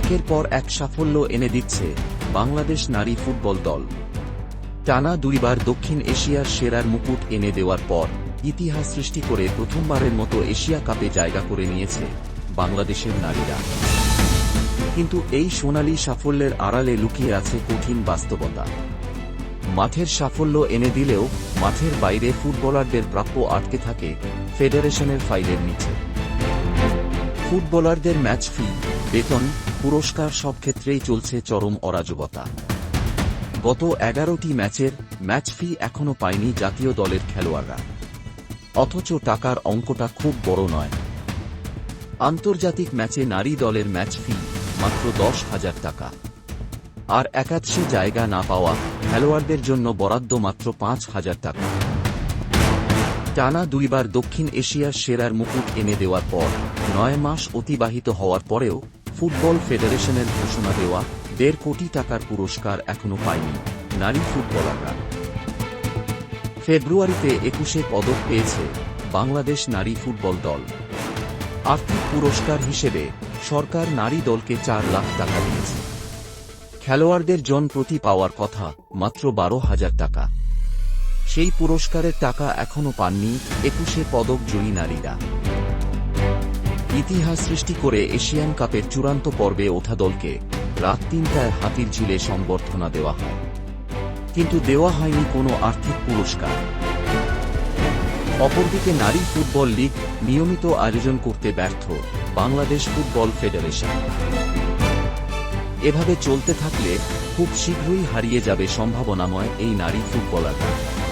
একের পর এক সাফল্য এনে দিচ্ছে বাংলাদেশ নারী ফুটবল দল। টানা দুইবার দক্ষিণ এশিয়ার সেরার মুকুট এনে দেওয়ার পর ইতিহাস সৃষ্টি করে প্রথমবারের মতো এশিয়া কাপে জায়গা করে নিয়েছে বাংলাদেশের নারীরা। কিন্তু এই সোনালী সাফল্যের আড়ালে লুকিয়ে আছে কঠিন বাস্তবতা। মাঠের সাফল্য এনে দিলেও মাঠের বাইরে ফুটবলারদের প্রাপ্য আটকে থাকে ফেডারেশনের ফাইলের নিচে। ফুটবলারদের ম্যাচ ফি, বেতন পুরস্কার সব ক্ষেত্রেই চলছে চরম অরাজকতা। গত এগারোটি ম্যাচের ম্যাচ ফি এখনও পায়নি জাতীয় দলের খেলোয়াড়রা। অথচ টাকার অঙ্কটা খুব বড় নয়। আন্তর্জাতিক ম্যাচে নারী দলের ম্যাচ ফি মাত্র দশ হাজার টাকা। আর একাদশে জায়গা না পাওয়া খেলোয়াড়দের জন্য বরাদ্দ মাত্র পাঁচ হাজার টাকা। টানা দুইবার দক্ষিণ এশিয়ার সেরার মুকুট এনে দেওয়ার পর নয় মাস অতিবাহিত হওয়ার পরেও ফুটবল ফেডারেশনের ঘোষণা দেওয়া দেড় কোটি টাকার পুরস্কার এখনও পায়নি নারী ফুটবলাররা। ফেব্রুয়ারিতে একুশে পদক পেয়েছে বাংলাদেশ নারী ফুটবল দল। আর্থিক পুরস্কার হিসেবে সরকার নারী দলকে চার লাখ টাকা দিয়েছে। খেলোয়াড়দের জন প্রতি পাওয়ার কথা মাত্র বারো হাজার টাকা। সেই পুরস্কারের টাকা এখনও পাননি একুশে পদক জয়ী নারীরা। ইতিহাস সৃষ্টি করে এশিয়ান কাপের চূড়ান্ত পর্বে ওঠা দলকে রাত তিনটায় হাতির ঝিলে সংবর্ধনা দেওয়া হয়। কিন্তু দেওয়া হয়নি কোনো আর্থিক পুরস্কার। অপরদিকে নারী ফুটবল লীগ নিয়মিত আয়োজন করতে ব্যর্থ বাংলাদেশ ফুটবল ফেডারেশন। এভাবে চলতে থাকলে খুব শীঘ্রই হারিয়ে যাবে সম্ভাবনাময় এই নারী ফুটবলাররা।